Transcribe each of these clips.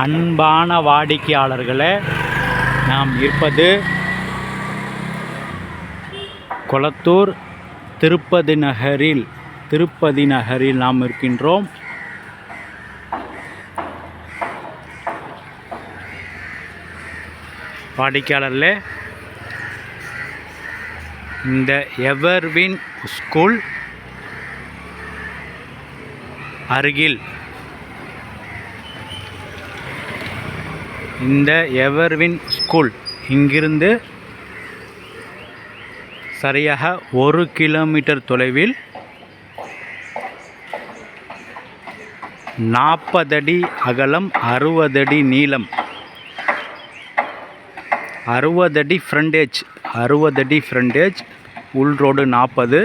அன்பான வாடிக்கையாளர்களே நாம் இருப்பது கொளத்தூர் திருப்பதி நகரில் திருப்பதி நகரில் நாம் இருக்கின்றோம். வாடிக்கையாளர்களே இந்த எவர்வின் ஸ்கூல் அருகில் இந்த எவர்வின் ஸ்கூல் இங்கிருந்து சரியாக ஒரு கிலோமீட்டர் தொலைவில் நாற்பதடி அகலம் அறுபதடி நீளம். அறுபதடி ஃப்ரண்டேஜ் அறுபதடி ஃப்ரண்டேஜ் உள் ரோடு நாற்பது.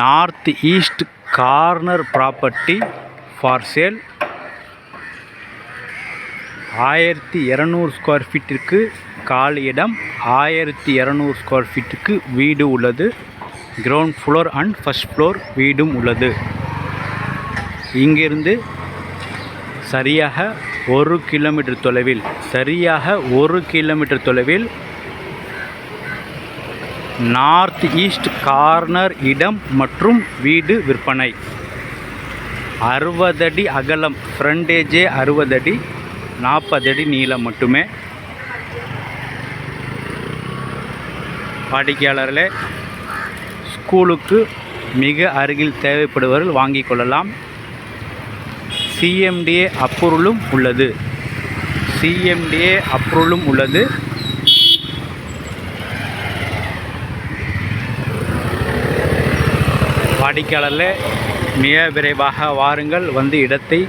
North east corner property for sale ஆயிரத்தி இரநூறு ஸ்கொயர் ஃபீட்டிற்கு கால் இடம் ஆயிரத்தி இரநூறு ஸ்கொயர் ஃபீட்டுக்கு வீடு உள்ளது. Ground floor and first floor வீடும் உள்ளது. இங்கிருந்து சரியாக ஒரு கிலோமீட்டர் தொலைவில் சரியாக ஒரு கிலோமீட்டர் தொலைவில் நார்த் ஈஸ்ட் கார்னர் இடம் மற்றும் வீடு விற்பனை. அறுபதடி அகலம் ஃப்ரண்டேஜே அறுபதடி நாற்பது அடி நீளம் மட்டுமே. வாடிக்கையாளர்களே ஸ்கூலுக்கு மிக அருகில் தேவைப்படுபவர்கள் வாங்கிக் கொள்ளலாம். சிஎம்டிஏ அப்ரூவலும் உள்ளது. சிஎம்டிஏ அப்ரூவலும் உள்ளது. வாடிக்கையாளர்களே மிக விரைவாக வாருங்கள். வந்து இடத்தை